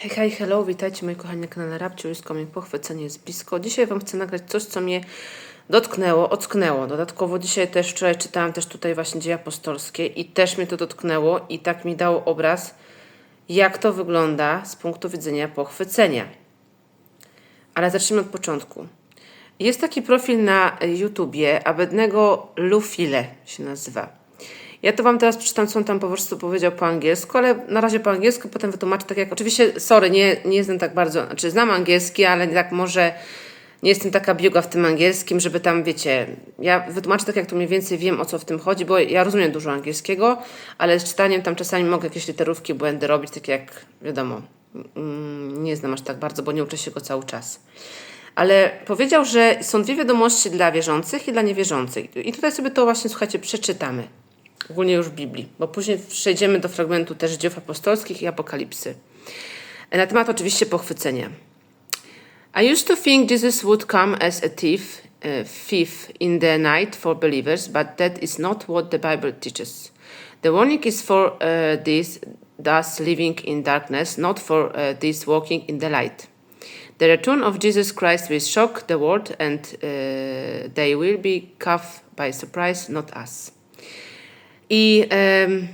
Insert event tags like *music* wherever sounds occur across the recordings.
Hej, hej, hello, witajcie moi kochani na kanale Rabciu jest komik pochwycenie jest blisko. Dzisiaj Wam chcę nagrać coś, co mnie dotknęło, ocknęło. Dodatkowo dzisiaj też, wczoraj czytałam też tutaj właśnie dzieje apostolskie i też mnie to dotknęło i tak mi dało obraz, jak to wygląda z punktu widzenia pochwycenia. Ale zacznijmy od początku. Jest taki profil na YouTubie, Abednego Lufile się nazywa. Ja to Wam teraz przeczytam, co on tam po prostu powiedział po angielsku, ale na razie po angielsku, potem wytłumaczę tak jak... Oczywiście, sorry, nie, nie jestem tak bardzo... Znaczy, znam angielski, ale tak może nie jestem taka biuga w tym angielskim, żeby tam, wiecie... Ja wytłumaczę tak, jak tu mniej więcej wiem, o co w tym chodzi, bo ja rozumiem dużo angielskiego, ale z czytaniem tam czasami mogę jakieś literówki, błędy robić, takie jak, wiadomo, mm, nie znam aż tak bardzo, bo nie uczę się go cały czas. Ale powiedział, że są dwie wiadomości dla wierzących i dla niewierzących. I tutaj sobie to właśnie, słuchajcie, przeczytamy ogólnie już Biblii, bo później przejdziemy do fragmentu też dziejów apostolskich i apokalipsy. Na temat oczywiście pochwycenia. I used to think Jesus would come as a thief, uh, thief in the night for believers, but that is not what the Bible teaches. The warning is for uh, these thus living in darkness, not for uh, these walking in the light. The return of Jesus Christ will shock the world, and uh, they will be caught by surprise, not us. I em,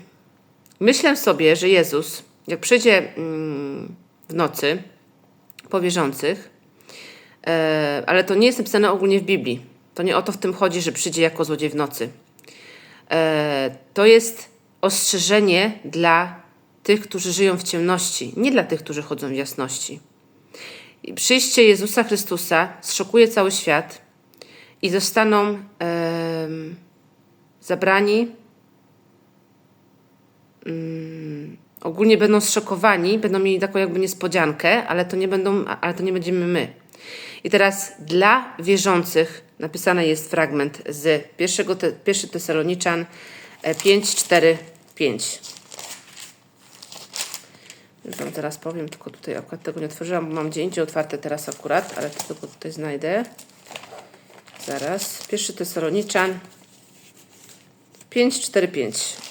myślę sobie, że Jezus, jak przyjdzie mm, w nocy po wierzących, e, ale to nie jest napisane ogólnie w Biblii. To nie o to w tym chodzi, że przyjdzie jako złodziej w nocy. E, to jest ostrzeżenie dla tych, którzy żyją w ciemności, nie dla tych, którzy chodzą w jasności. I przyjście Jezusa Chrystusa zszokuje cały świat i zostaną zabrani mm, ogólnie będą zszokowani, będą mieli taką jakby niespodziankę, ale to nie będą, ale to nie będziemy my. I teraz dla wierzących napisany jest fragment z pierwszego te, pierwszy Tesaloniczan 5, 4, 5. Już Wam teraz powiem, tylko tutaj akurat tego nie otworzyłam, bo mam gdzie indziej otwarte teraz akurat, ale to tylko tutaj znajdę. Zaraz. Pierwszy Tesaloniczan 5, 4, 5.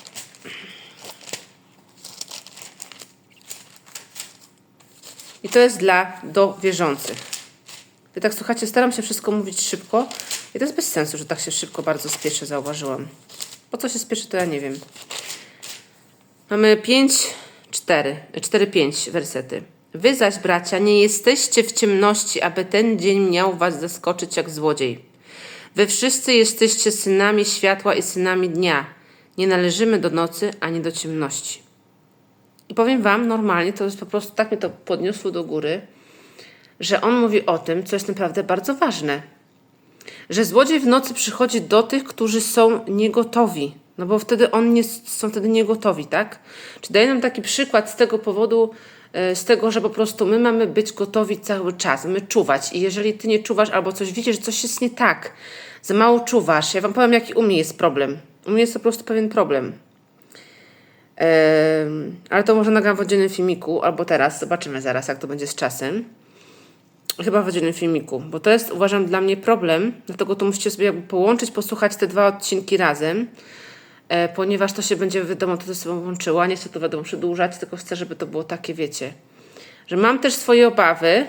I to jest dla do wierzących. Wy tak słuchacie, staram się wszystko mówić szybko i to jest bez sensu, że tak się szybko bardzo spieszę, zauważyłam. Po co się spieszy, to ja nie wiem. Mamy 5, 4, 4, 5 wersety. Wy zaś, bracia, nie jesteście w ciemności, aby ten dzień miał was zaskoczyć jak złodziej. Wy wszyscy jesteście synami światła i synami dnia. Nie należymy do nocy ani do ciemności. I powiem Wam, normalnie to jest po prostu tak mnie to podniosło do góry, że on mówi o tym, co jest naprawdę bardzo ważne. Że złodziej w nocy przychodzi do tych, którzy są niegotowi. No bo wtedy on nie, są wtedy niegotowi, tak? Czy daje nam taki przykład z tego powodu, e, z tego, że po prostu my mamy być gotowi cały czas, my czuwać. I jeżeli ty nie czuwasz albo coś widzisz, że coś jest nie tak, za mało czuwasz, ja wam powiem, jaki u mnie jest problem. U mnie jest po prostu pewien problem ale to może nagram w oddzielnym filmiku, albo teraz, zobaczymy zaraz, jak to będzie z czasem. Chyba w oddzielnym filmiku, bo to jest, uważam, dla mnie problem, dlatego to musicie sobie połączyć, posłuchać te dwa odcinki razem, e, ponieważ to się będzie, wiadomo, to ze sobą łączyło, nie chcę to wiadomo przedłużać, tylko chcę, żeby to było takie, wiecie, że mam też swoje obawy,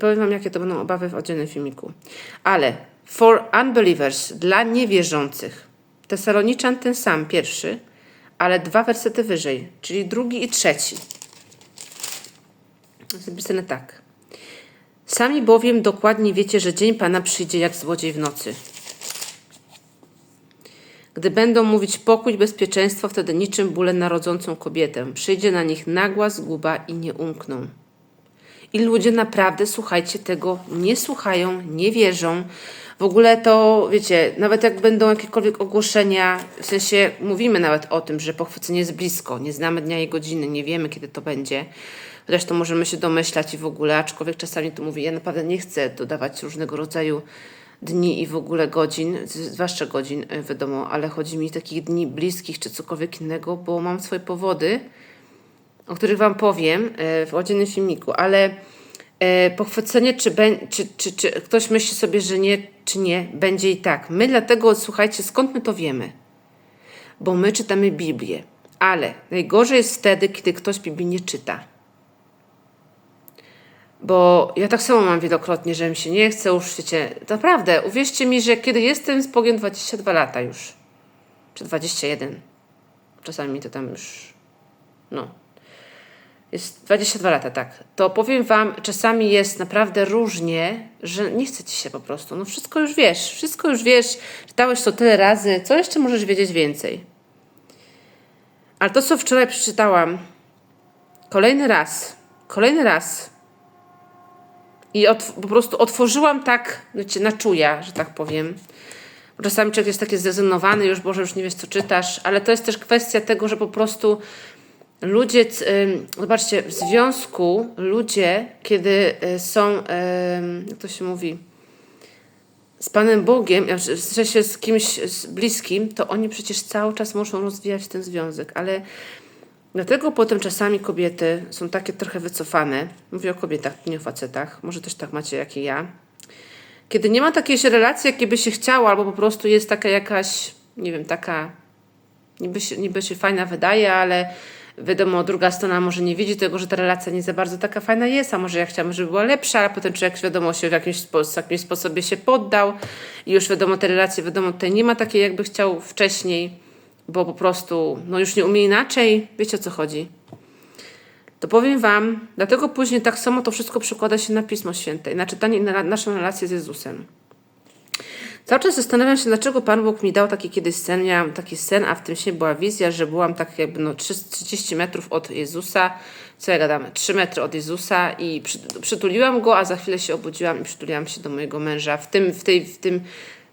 powiem Wam, jakie to będą obawy w oddzielnym filmiku, ale for unbelievers, dla niewierzących, Tesaloniczan ten sam, pierwszy, ale dwa wersety wyżej, czyli drugi i trzeci. Jest napisane tak. Sami bowiem dokładnie wiecie, że dzień Pana przyjdzie jak złodziej w nocy. Gdy będą mówić pokój bezpieczeństwo, wtedy niczym bóle narodzącą kobietę. Przyjdzie na nich nagła zguba i nie umkną. I ludzie naprawdę, słuchajcie, tego nie słuchają, nie wierzą, w ogóle to, wiecie, nawet jak będą jakiekolwiek ogłoszenia, w sensie mówimy nawet o tym, że pochwycenie jest blisko, nie znamy dnia i godziny, nie wiemy kiedy to będzie. Chociaż to możemy się domyślać i w ogóle, aczkolwiek czasami to mówi, ja naprawdę nie chcę dodawać różnego rodzaju dni i w ogóle godzin, zwłaszcza godzin, e, wiadomo, ale chodzi mi takich dni bliskich czy cokolwiek innego, bo mam swoje powody, o których Wam powiem e, w oddzielnym filmiku, ale pochwycenie, czy, czy, czy, czy ktoś myśli sobie, że nie, czy nie, będzie i tak. My dlatego, słuchajcie, skąd my to wiemy? Bo my czytamy Biblię, ale najgorzej jest wtedy, kiedy ktoś Biblii nie czyta. Bo ja tak samo mam wielokrotnie, że mi się nie chce, już wiecie, naprawdę, uwierzcie mi, że kiedy jestem z Bogiem 22 lata już, czy 21, czasami mi to tam już, no, jest 22 lata, tak, to powiem Wam, czasami jest naprawdę różnie, że nie chce Ci się po prostu, no wszystko już wiesz, wszystko już wiesz, czytałeś to tyle razy, co jeszcze możesz wiedzieć więcej? Ale to, co wczoraj przeczytałam, kolejny raz, kolejny raz, i otw- po prostu otworzyłam tak, wiecie, na czuja, że tak powiem. Czasami człowiek jest taki zrezygnowany, już Boże, już nie wiesz, co czytasz, ale to jest też kwestia tego, że po prostu ludzie, zobaczcie, w związku ludzie, kiedy y, są, jak to się mówi, z Panem Bogiem, w sensie z kimś bliskim, to oni przecież cały czas muszą rozwijać ten związek, ale Dlatego potem czasami kobiety są takie trochę wycofane. Mówię o kobietach, nie o facetach. Może też tak macie jak i ja. Kiedy nie ma takiej relacji, jakiej by się chciało, albo po prostu jest taka jakaś, nie wiem, taka niby się, niby się fajna wydaje, ale wiadomo, druga strona może nie widzi tego, że ta relacja nie za bardzo taka fajna jest, a może ja chciałam, żeby była lepsza, ale potem człowiek wiadomo się w jakimś, w jakimś sposobie się poddał i już wiadomo, te relacje, wiadomo, tutaj nie ma takiej, jakby chciał wcześniej bo po prostu no już nie umie inaczej, wiecie o co chodzi. To powiem Wam, dlatego później tak samo to wszystko przekłada się na Pismo Święte na czytanie na naszą relację z Jezusem. Cały czas zastanawiam się, dlaczego Pan Bóg mi dał taki kiedyś sen. Miałam taki sen, a w tym śnie była wizja, że byłam tak jakby no 30 metrów od Jezusa. Co ja gadam? 3 metry od Jezusa i przy, przytuliłam go, a za chwilę się obudziłam i przytuliłam się do mojego męża. W tym, w tej, w tym,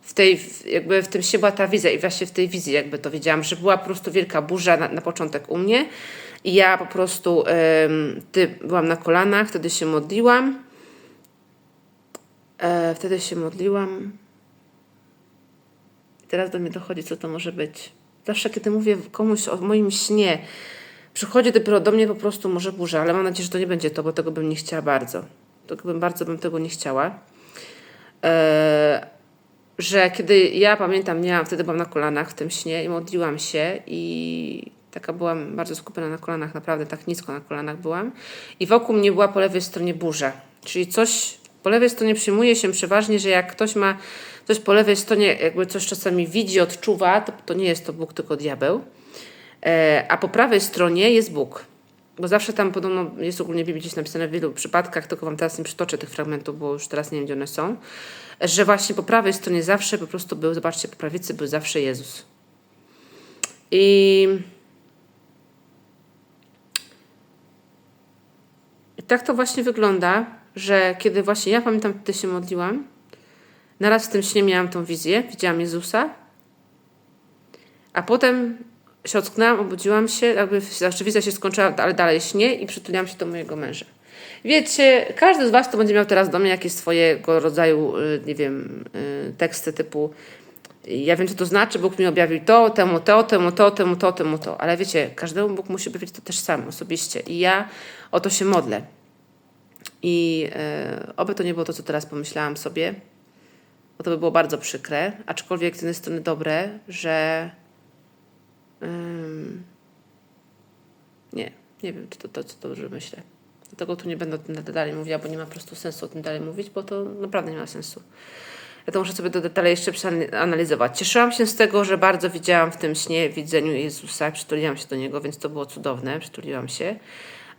w tej, jakby w tym się była ta wizja i właśnie w tej wizji jakby to wiedziałam, że była po prostu wielka burza na, na początek u mnie i ja po prostu ym, ty, byłam na kolanach, wtedy się modliłam. E, wtedy się modliłam. Teraz do mnie dochodzi, co to może być. Zawsze, kiedy mówię komuś o moim śnie, przychodzi dopiero do mnie po prostu może burza, ale mam nadzieję, że to nie będzie to, bo tego bym nie chciała bardzo. Tego bym bardzo bym tego nie chciała. E, że kiedy ja pamiętam, miałam, wtedy byłam na kolanach w tym śnie i modliłam się i taka byłam bardzo skupiona na kolanach, naprawdę tak nisko na kolanach byłam i wokół mnie była po lewej stronie burza, czyli coś po lewej stronie przyjmuje się przeważnie, że jak ktoś ma coś po lewej stronie, jakby coś czasami widzi, odczuwa, to, to nie jest to Bóg, tylko diabeł, e, a po prawej stronie jest Bóg. Bo zawsze tam podobno jest ogólnie w Biblii gdzieś napisane w wielu przypadkach, tylko wam teraz nie przytoczę tych fragmentów, bo już teraz nie wiem, gdzie one są, że właśnie po prawej stronie zawsze po prostu był, zobaczcie, po prawicy był zawsze Jezus. I, tak to właśnie wygląda, że kiedy właśnie ja pamiętam, wtedy się modliłam, naraz w tym śnie miałam tą wizję, widziałam Jezusa, a potem się ocknęłam, obudziłam się, jakby znaczy wizja się skończyła, ale dalej śnie i przytuliłam się do mojego męża. Wiecie, każdy z Was to będzie miał teraz do mnie jakieś swojego rodzaju, y, nie wiem, y, teksty typu ja wiem, co to znaczy, Bóg mi objawił to, temu to, temu to, temu to, temu to. Ale wiecie, każdemu Bóg musi objawić to też sam, osobiście. I ja o to się modlę. I yy, oby to nie było to, co teraz pomyślałam sobie, bo to by było bardzo przykre, aczkolwiek z jednej strony dobre, że Ym, nie, nie wiem, czy to, to, co dobrze myślę. Dlatego tu nie będę o tym dalej mówiła, bo nie ma po prostu sensu o tym dalej mówić, bo to naprawdę nie ma sensu. Ja to muszę sobie do detale jeszcze przeanalizować. Cieszyłam się z tego, że bardzo widziałam w tym śnie, widzeniu Jezusa, przytuliłam się do Niego, więc to było cudowne, przytuliłam się.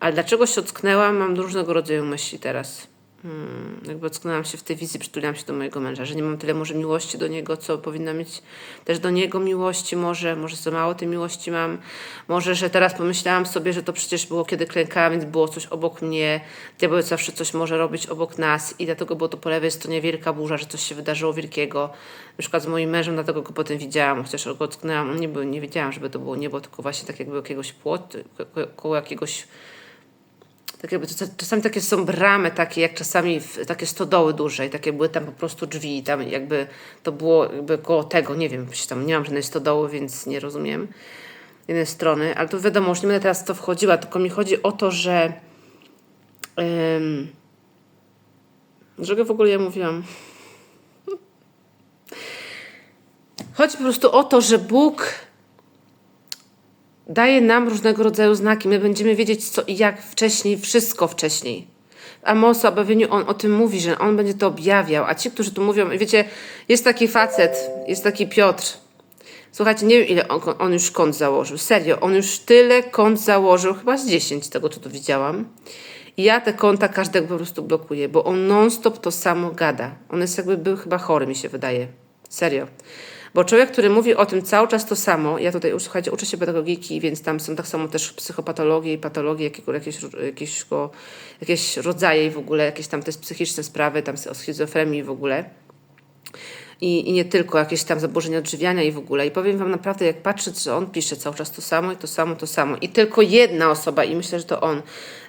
Ale dlaczego się ocknęłam, mam różnego rodzaju myśli teraz. Hmm, jakby ocknęłam się w tej wizji, przytuliłam się do mojego męża, że nie mam tyle może miłości do niego, co powinna mieć też do niego miłości. Może, może za mało tej miłości mam, może, że teraz pomyślałam sobie, że to przecież było kiedy klękałam, więc było coś obok mnie, diabeł zawsze coś może robić obok nas i dlatego było to po lewej stronie wielka burza, że coś się wydarzyło wielkiego, na przykład z moim mężem, dlatego go potem widziałam, chociaż go ocknęłam, nie, był, nie wiedziałam, żeby to było niebo, tylko właśnie tak jakby jakiegoś płotu, koło jakiegoś tak jakby czasami takie są bramy takie, jak czasami w, takie stodoły duże i takie były tam po prostu drzwi i tam jakby to było jakby koło tego, nie wiem, tam nie mam żadnej stodoły, więc nie rozumiem jednej strony, ale to wiadomo, już nie będę teraz w to wchodziła, tylko mi chodzi o to, że um, w ogóle ja mówiłam? Chodzi po prostu o to, że Bóg daje nam różnego rodzaju znaki. My będziemy wiedzieć co i jak wcześniej, wszystko wcześniej. Amosa objawieniu on o tym mówi, że on będzie to objawiał, a ci, którzy tu mówią, wiecie, jest taki facet, jest taki Piotr, Słuchajcie, nie wiem ile on, on, już kont założył. Serio, on już tyle kont założył, chyba z 10 tego, co tu widziałam. I ja te konta każdego po prostu blokuję, bo on non-stop to samo gada. On jest jakby był chyba chory, mi się wydaje. Serio. Bo człowiek, który mówi o tym cały czas to samo, ja tutaj, słuchajcie, uczę się pedagogiki, więc tam są tak samo też psychopatologie i patologie, jakiego, jakieś, jakieś, jakieś rodzaje w ogóle, jakieś tam też psychiczne sprawy, tam o schizofrenii w ogóle i, i nie tylko jakieś tam zaburzenia odżywiania i w ogóle. I powiem Wam naprawdę, jak patrzę, że on pisze cały czas to samo i to samo, to samo. I tylko jedna osoba, i myślę, że to on,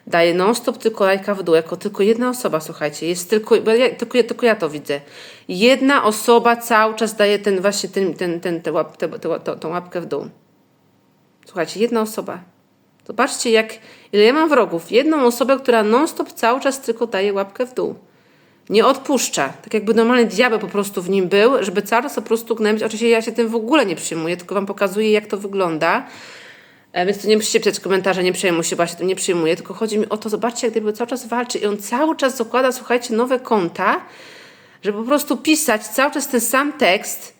daje non-stop tylko lajka w dół, jako tylko jedna osoba, słuchajcie, jest tylko, bo ja, tylko, tylko ja to widzę. Jedna osoba cały czas daje ten właśnie ten, ten, ten, tę łap, te, te, tą łapkę w dół. Słuchajcie, jedna osoba. Zobaczcie, jak, ile ja mam wrogów. Jedną osobę, która non-stop cały czas tylko daje łapkę w dół nie odpuszcza. Tak jakby normalny diabeł po prostu w nim był, żeby cały czas po prostu gnębić. Oczywiście ja się tym w ogóle nie przyjmuję, tylko wam pokazuję, jak to wygląda. E, więc to nie musicie pisać komentarze, nie przejmuj się, się tym nie przyjmuję, tylko chodzi mi o to, zobaczcie, jak gdyby cały czas walczy i on cały czas zakłada, słuchajcie, nowe konta, żeby po prostu pisać cały czas ten sam tekst,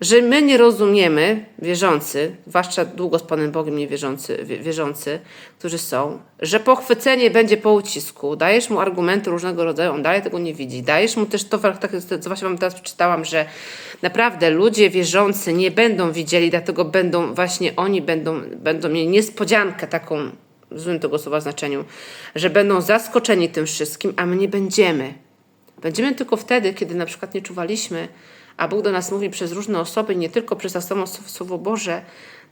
że my nie rozumiemy, wierzący, zwłaszcza długo z Panem Bogiem niewierzący, wierzący, którzy są, że pochwycenie będzie po ucisku, dajesz mu argumenty różnego rodzaju, on dalej tego nie widzi, dajesz mu też to, tak, co właśnie Wam teraz przeczytałam, że naprawdę ludzie wierzący nie będą widzieli, dlatego będą, właśnie oni będą, będą mieli niespodziankę taką, w złym tego słowa znaczeniu, że będą zaskoczeni tym wszystkim, a my nie będziemy. Będziemy tylko wtedy, kiedy na przykład nie czuwaliśmy, a Bóg do nas mówi przez różne osoby, nie tylko przez to samo Słowo Boże,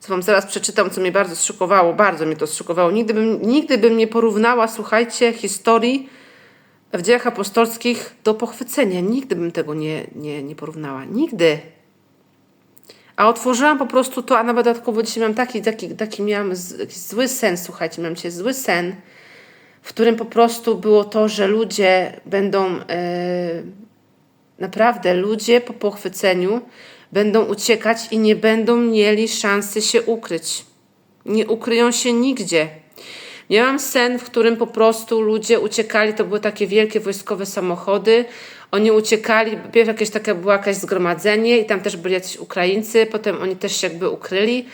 co Wam zaraz przeczytam, co mnie bardzo zszokowało, bardzo mnie to zszokowało. Nigdy bym, nigdy bym nie porównała, słuchajcie, historii w dziejach apostolskich do pochwycenia. Nigdy bym tego nie, nie, nie porównała. Nigdy. A otworzyłam po prostu to, a nawet dodatkowo dzisiaj miałam taki, taki, taki miałam zły sen, słuchajcie, miałam dzisiaj zły sen, w którym po prostu było to, że ludzie będą... Yy, Naprawdę ludzie po pochwyceniu będą uciekać i nie będą mieli szansy się ukryć. Nie ukryją się nigdzie. Miałam sen, w którym po prostu ludzie uciekali, to były takie wielkie wojskowe samochody. Oni uciekali, pierw jakieś takie było jakieś zgromadzenie i tam też byli jacyś Ukraińcy, potem oni też się jakby ukryli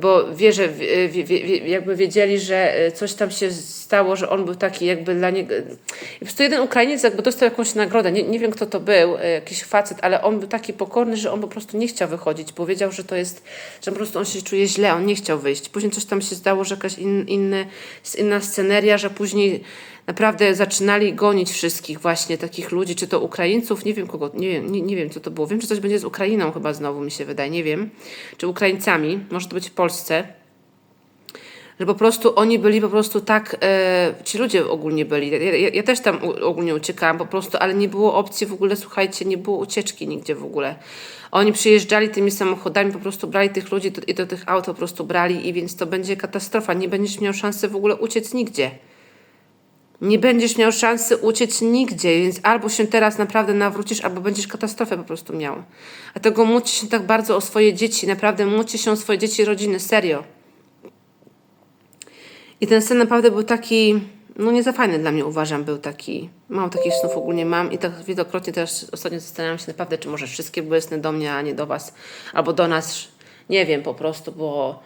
bo wie, że wie, wie, jakby wiedzieli, że e, coś tam się stało, że on był taki jakby dla niego... I po prostu jeden Ukrainiec jakby dostał jakąś nagrodę, nie, nie wiem kto to był, e, jakiś facet, ale on był taki pokorny, że on po prostu nie chciał wychodzić, bo wiedział, że to jest, że po prostu on się czuje źle, on nie chciał wyjść. Później coś tam się zdało, że jakaś in, inny, inna sceneria, że później naprawdę zaczynali gonić wszystkich właśnie takich ludzi, czy to Ukraińców, nie wiem kogo, nie wiem, nie, nie wiem co to było. Wiem, że coś będzie z Ukrainą chyba znowu mi się wydaje, nie wiem, czy Ukraińcami, może to być w Polsce. Że po prostu oni byli po prostu tak, e, ci ludzie ogólnie byli, ja, ja, ja, też tam ogólnie uciekałam po prostu, ale nie było opcji w ogóle, słuchajcie, nie było ucieczki nigdzie w ogóle. Oni przyjeżdżali tymi samochodami, po prostu brali tych ludzi do, i do tych aut po prostu brali i więc to będzie katastrofa, nie będziesz miał szansy w ogóle uciec nigdzie nie będziesz miał szansy uciec nigdzie, więc albo się teraz naprawdę nawrócisz, albo będziesz katastrofę po prostu miał. Dlatego módl się tak bardzo o swoje dzieci, naprawdę módlcie się o swoje dzieci i rodziny, serio. I ten sen naprawdę był taki, no nie za fajny dla mnie uważam, był taki, mało takich snów ogólnie mam i tak wielokrotnie też ostatnio zastanawiam się naprawdę, czy może wszystkie były sny do mnie, a nie do was, albo do nas, nie wiem po prostu, bo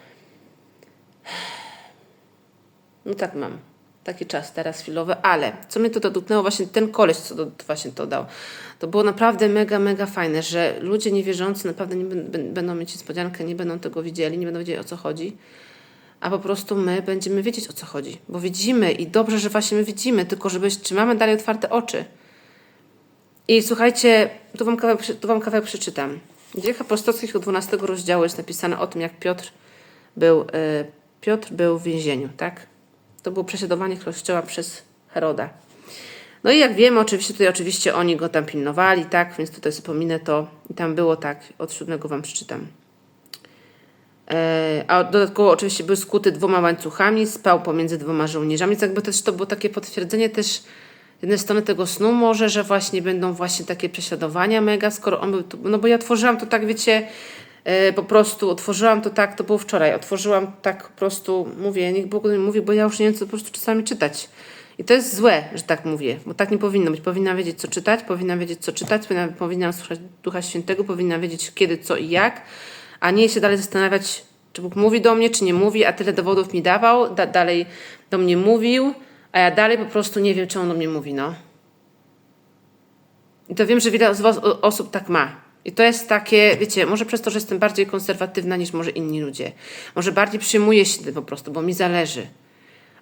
no tak mam taki czas teraz chwilowy, ale co mnie to dotknęło, właśnie ten koleś, co do, właśnie to dał, to było naprawdę mega, mega fajne, że ludzie niewierzący naprawdę nie będą mieć niespodziankę, nie będą tego widzieli, nie będą wiedzieli o co chodzi, a po prostu my będziemy wiedzieć o co chodzi, bo widzimy i dobrze, że właśnie my widzimy, tylko żeby, czy mamy dalej otwarte oczy. I słuchajcie, tu wam kawałek, tu wam kawałek przeczytam. W dziejach apostolskich od 12 rozdziału jest napisane o tym, jak Piotr był, y, Piotr był w więzieniu, tak? To było prześladowanie Kościoła przez Heroda. No i jak wiemy, oczywiście tutaj oczywiście oni go tam pilnowali, tak, więc tutaj wspominę to i tam było tak, od siódmego wam przeczytam. E, a dodatkowo oczywiście był skuty dwoma łańcuchami, spał pomiędzy dwoma żołnierzami, więc jakby też to było takie potwierdzenie też z jednej strony tego snu może, że właśnie będą właśnie takie prześladowania mega, skoro on był, no bo ja tworzyłam to tak, wiecie, po prostu otworzyłam to tak, to było wczoraj, otworzyłam tak po prostu, mówię, niech Bóg mi mówi, bo ja już nie wiem, co po prostu czasami czytać. I to jest złe, że tak mówię, bo tak nie powinno być. Powinna wiedzieć, co czytać, powinna wiedzieć, co czytać, powinna, powinna słuchać Ducha Świętego, powinna wiedzieć, kiedy, co i jak, a nie się dalej zastanawiać, czy Bóg mówi do mnie, czy nie mówi, a tyle dowodów mi dawał, da, dalej do mnie mówił, a ja dalej po prostu nie wiem, czy on do mnie mówi, no. I to wiem, że wiele z was, osób tak ma. I to jest takie, wiecie, może przez to, że jestem bardziej konserwatywna niż może inni ludzie. Może bardziej przyjmuję się tym po prostu, bo mi zależy.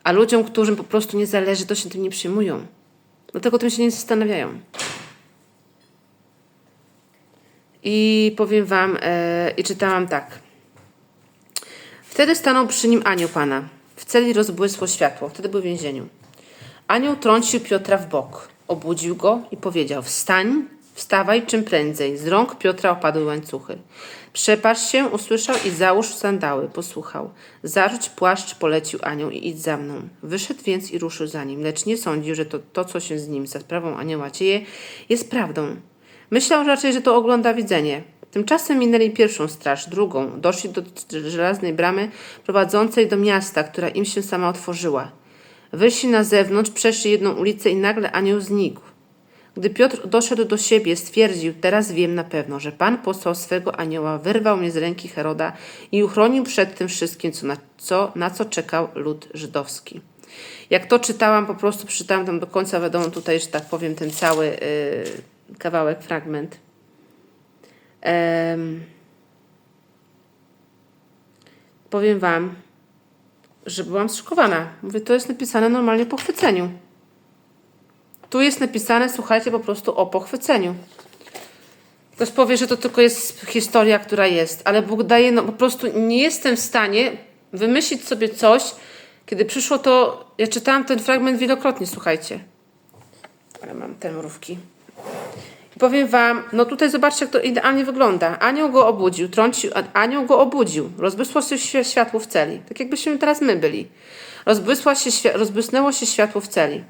A ludziom, którym po prostu nie zależy, to się tym nie przyjmują. Dlatego tym się nie zastanawiają. I powiem wam, e, i czytałam tak. Wtedy stanął przy nim anioł Pana. W celi rozbłysło światło. Wtedy był w więzieniu. Anioł trącił Piotra w bok. Obudził go i powiedział: Wstań, wstawaj czym prędzej. Z rąk Piotra opadły łańcuchy. Przepasz się, usłyszał i załóż sandały. Posłuchał. Zarzuć płaszcz, polecił anioł i idź za mną. Wyszedł więc i ruszył za nim, lecz nie sądził, że to, to co się z nim za sprawą anioła dzieje, jest prawdą. Myślał raczej, że to ogląda widzenie. Tymczasem minęli pierwszą straż, drugą. Doszli do żelaznej bramy prowadzącej do miasta, która im się sama otworzyła. Wyszli na zewnątrz, przeszli jedną ulicę i nagle anioł znikł. Gdy Piotr doszedł do siebie, stwierdził, teraz wiem na pewno, że Pan posłał swego anioła, wyrwał mnie z ręki Heroda i uchronił przed tym wszystkim, co na, co, na co czekał lud żydowski. Jak to czytałam, po prostu przeczytałam tam do końca, wiadomo tutaj, że tak powiem, ten cały y, kawałek, fragment. Em, powiem Wam, że byłam zszokowana. Mówię, to jest napisane normalnie po chwyceniu. Tu jest napisane, słuchajcie, po prostu o pochwyceniu. Ktoś powie, że to tylko jest historia, która jest, ale Bóg daje, no po prostu nie jestem w stanie wymyślić sobie coś, kiedy przyszło to, ja czytałam ten fragment wielokrotnie, słuchajcie. Ale mam te mrówki. I powiem wam, no tutaj zobaczcie, jak to idealnie wygląda. Anioł go obudził, trącił, anioł go obudził. Rozbłysło się światło w celi. Tak jakbyśmy teraz my byli. Rozbłysła się, rozbłysnęło się światło w celi.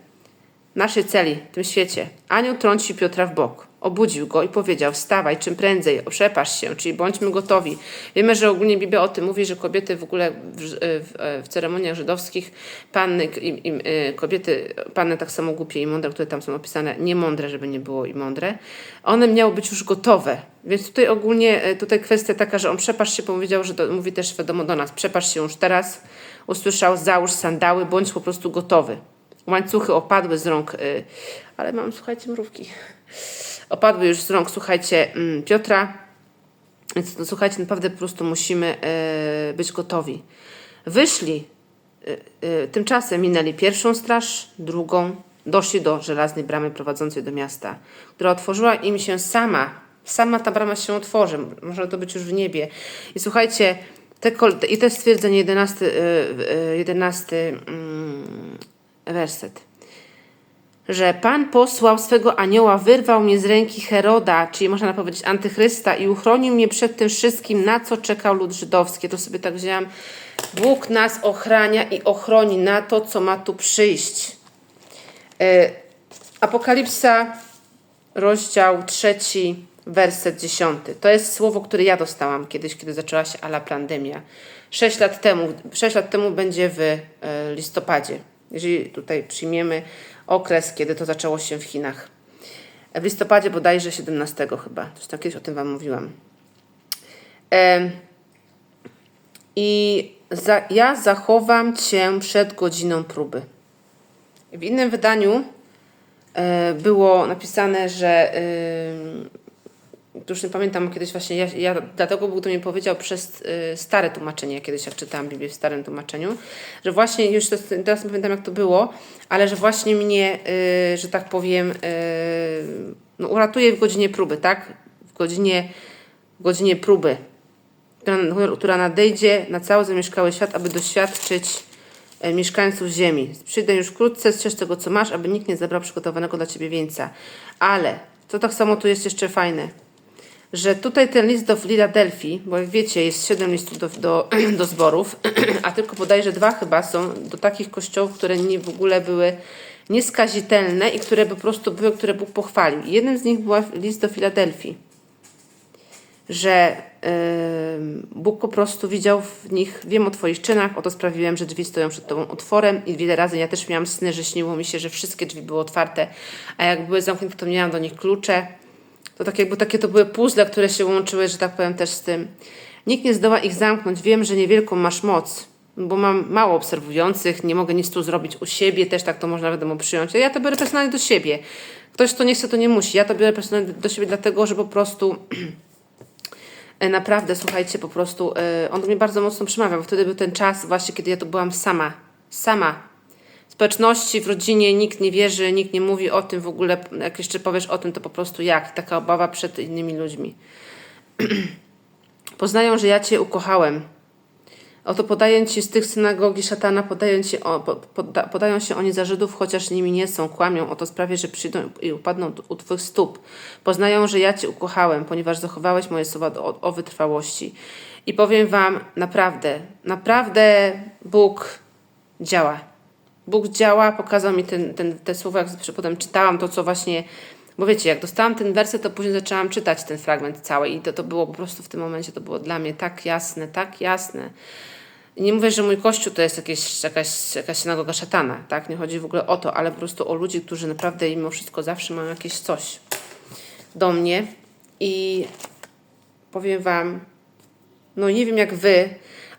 Naszej celi, w tym świecie. Anioł trącił Piotra w bok. Obudził go i powiedział, wstawaj czym prędzej, przepasz się, czyli bądźmy gotowi. Wiemy, że ogólnie Biblia o tym mówi, że kobiety w ogóle w, w, w ceremoniach żydowskich, panny, i, i, y, kobiety, panny tak samo głupie i mądre, które tam są opisane, nie mądre, żeby nie było i mądre, one miały być już gotowe. Więc tutaj ogólnie, tutaj kwestia taka, że on przepasz się powiedział, że mówi też wiadomo do nas, przepasz się już teraz, usłyszał, załóż sandały, bądź po prostu gotowy. Łańcuchy opadły z rąk, y, ale mam, słuchajcie, mrówki. Opadły już z rąk, słuchajcie, mm, Piotra. Więc no, słuchajcie, naprawdę po prostu musimy y, być gotowi. Wyszli, y, tymczasem minęli pierwszą straż, drugą, doszli do żelaznej bramy prowadzącej do miasta, która otworzyła im się sama. Sama ta brama się otworzy, może to być już w niebie. I słuchajcie, te, i to jest stwierdzenie 11, y, y, 11 mm, werset. Że Pan posłał swego anioła, wyrwał mnie z ręki Heroda, czyli można powiedzieć antychrysta, i uchronił mnie przed tym wszystkim, na co czekał lud żydowski. To sobie tak wzięłam. Bóg nas ochrania i ochroni na to, co ma tu przyjść. E, Apokalipsa, rozdział trzeci, werset dziesiąty. To jest słowo, które ja dostałam kiedyś, kiedy zaczęła się ala pandemia. Sześć lat temu, sześć lat temu będzie w e, listopadzie, jeżeli tutaj przyjmiemy okres, kiedy to zaczęło się w Chinach. W listopadzie bodajże 17 chyba. Tam kiedyś o tym Wam mówiłam. I za, ja zachowam Cię przed godziną próby. W innym wydaniu e, było napisane, że już nie pamiętam, kiedyś właśnie, ja, ja dlatego Bóg to mi powiedział przez y, stare tłumaczenie, kiedyś jak czytałam Biblię w starym tłumaczeniu, że właśnie, już to, teraz nie pamiętam jak to było, ale że właśnie mnie, y, że tak powiem, y, no, uratuje w godzinie próby, tak? W godzinie, w godzinie próby, która, która nadejdzie na cały zamieszkały świat, aby doświadczyć e, mieszkańców ziemi. Przyjdę już wkrótce, strzeż tego, co masz, aby nikt nie zabrał przygotowanego dla ciebie wieńca. Ale, to tak samo tu jest jeszcze fajne, że tutaj ten list do Filadelfii, bo jak wiecie, jest siedem listów do, do, *clears throat* do zborów, *clears throat* a tylko bodajże dwa chyba są do takich kościołów, które nie w ogóle były nieskazitelne i które po prostu były, które Bóg pochwalił. Jednym z nich był list do Filadelfii. że ym, Bóg po prostu widział w nich, wiem o Twoich czynach, oto sprawiłem, że drzwi stoją przed Tobą otworem i wiele razy ja też miałam sny, że śniło mi się, że wszystkie drzwi były otwarte, a jak były zamknięte, to miałam do nich klucze. To tak jakby takie to były puzzle, które się łączyły, że tak powiem, też z tym. Nikt nie zdoła ich zamknąć. Wiem, że niewielką masz moc, bo mam mało obserwujących, nie mogę nic tu zrobić u siebie, też tak to można wiadomo przyjąć. Ja to biorę personalnie do siebie. Ktoś, kto nie chce, to nie musi. Ja to biorę personalnie do siebie, dlatego, że po prostu *clears throat* e, naprawdę, słuchajcie, po prostu e, on do mnie bardzo mocno przemawia, bo wtedy był ten czas właśnie, kiedy ja tu byłam sama. Sama. Społeczności, w rodzinie nikt nie wierzy, nikt nie mówi o tym w ogóle. Jak jeszcze powiesz o tym, to po prostu jak? Taka obawa przed innymi ludźmi. *clears throat* Poznają, że ja Cię ukochałem. Oto podaję Ci z tych synagogi szatana, podają, ci o, po, poda, podają się oni za Żydów, chociaż nimi nie są, kłamią. Oto sprawię, że przyjdą i upadną u Twych stóp. Poznają, że ja Cię ukochałem, ponieważ zachowałeś moje słowa o, o wytrwałości. I powiem Wam, naprawdę, naprawdę Bóg działa. Bóg działa, pokazał mi ten, ten, te słowa, jak potem czytałam to, co właśnie bo wiecie, jak dostałam ten werset, to później zaczęłam czytać ten fragment cały i to, to było po prostu w tym momencie, to było dla mnie tak jasne, tak jasne. I nie mówię, że mój kościół to jest jakieś, jakaś, jakaś synagoga szatana, tak? Nie chodzi w ogóle o to, ale po prostu o ludzi, którzy naprawdę mimo wszystko zawsze mają jakieś coś do mnie i powiem Wam, no nie wiem jak Wy,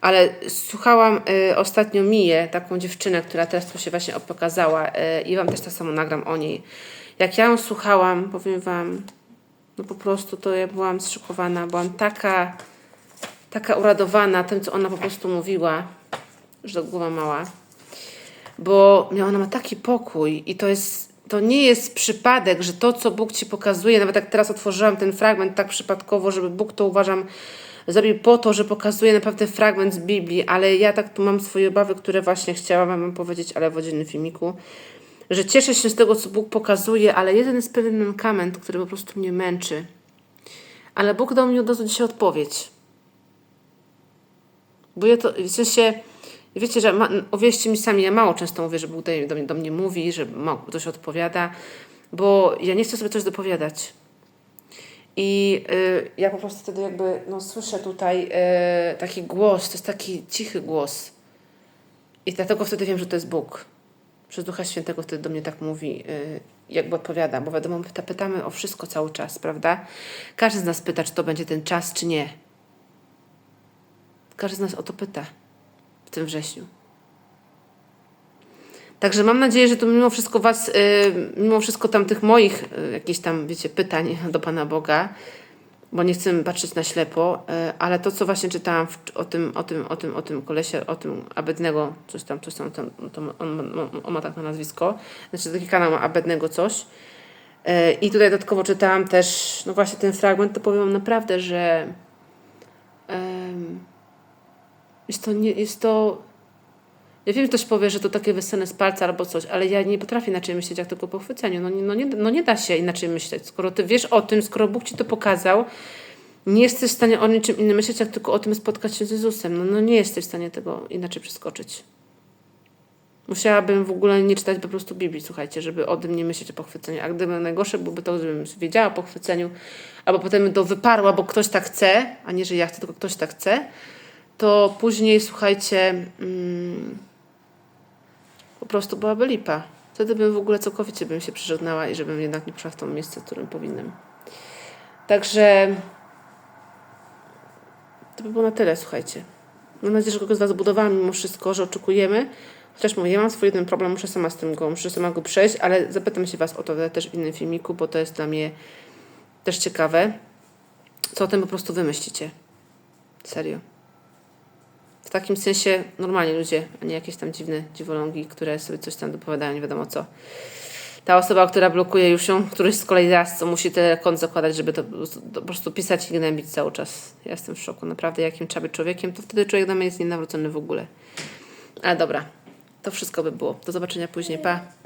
ale słuchałam y, ostatnio Miję, taką dziewczynę, która teraz tu się właśnie pokazała y, i Wam też tak samo nagram o niej. Jak ja ją słuchałam, powiem Wam, no po prostu to ja byłam zszokowana, byłam taka, taka uradowana tym, co ona po prostu mówiła, że to głowa mała, bo miała ona ma taki pokój i to jest, to nie jest przypadek, że to, co Bóg Ci pokazuje, nawet jak teraz otworzyłam ten fragment tak przypadkowo, żeby Bóg to uważam zrobił po to, że pokazuje naprawdę fragment z Biblii, ale ja tak tu mam swoje obawy, które właśnie chciałam Wam powiedzieć, ale w oddzielnym filmiku, że cieszę się z tego, co Bóg pokazuje, ale jeden jest pewien mankament, który po prostu mnie męczy. Ale Bóg dał mi od razu dzisiaj odpowiedź. Bo ja to, w sensie, wiecie, że ma, uwierzcie mi sami, ja mało często mówię, że Bóg do mnie, do mnie mówi, że ktoś odpowiada, bo ja nie chcę sobie coś dopowiadać. I y, ja po prostu wtedy jakby no, słyszę tutaj y, taki głos, to jest taki cichy głos. I dlatego wtedy wiem, że to jest Bóg. Przez Ducha Świętego wtedy do mnie tak mówi, y, jakby odpowiada, bo wiadomo, pyta, pytamy o wszystko cały czas, prawda? Każdy z nas pyta, czy to będzie ten czas, czy nie. Każdy z nas o to pyta w tym wrześniu. Także mam nadzieję, że to mimo wszystko Was, y, mimo wszystko tam tych moich y, jakichś tam, wiecie, pytań do Pana Boga, bo nie chcę patrzeć na ślepo, y, ale to, co właśnie czytałam o tym, o tym, o tym, o tym kolesie, o tym Abednego, coś tam, coś tam, tam on, on, on ma tak na nazwisko, znaczy taki kanał ma Abednego coś. I tutaj dodatkowo czytałam też, no właśnie ten fragment, to powiem naprawdę, że jest to, nie, jest to ja wiem, że ktoś powie, że to takie wysane z palca albo coś, ale ja nie potrafię inaczej myśleć, jak tylko po chwyceniu. No, no, nie, no nie da się inaczej myśleć. Skoro ty wiesz o tym, skoro Bóg ci to pokazał, nie jesteś w stanie o niczym innym myśleć, jak tylko o tym spotkać się z Jezusem. No, no nie jesteś w stanie tego inaczej przeskoczyć. Musiałabym w ogóle nie czytać po prostu Biblii, słuchajcie, żeby o tym nie myśleć o pochwyceniu. A gdyby najgorsze byłoby to, żebym wiedziała o pochwyceniu, albo potem to wyparła, bo ktoś tak chce, a nie, że ja chcę, tylko ktoś tak chce, to później, słuchajcie... Mm, po prostu byłaby lipa. Wtedy bym w ogóle całkowicie bym się przeżegnała i żebym jednak nie przyszła w to miejsce, w którym powinnam. Także to by było na tyle, słuchajcie. Mam nadzieję, że kogoś z Was zbudowałam mimo wszystko, że oczekujemy. Chociaż mówię, ja mam swój jeden problem, muszę sama z tym go, muszę sama go przejść, ale zapytam się Was o to też w innym filmiku, bo to jest dla mnie też ciekawe. Co o tym po prostu wymyślicie. Serio. W takim sensie normalnie ludzie, a nie jakieś tam dziwne dziwolągi, które sobie coś tam dopowiadają, nie wiadomo co. Ta osoba, która blokuje już ją, któryś z kolei raz, co musi tyle kont zakładać, żeby to, po prostu pisać i gnębić cały czas. Ja jestem w szoku, naprawdę, jakim trzeba być człowiekiem, to wtedy człowiek dla mnie jest nienawrócony w ogóle. Ale dobra, to wszystko by było. Do zobaczenia później, pa!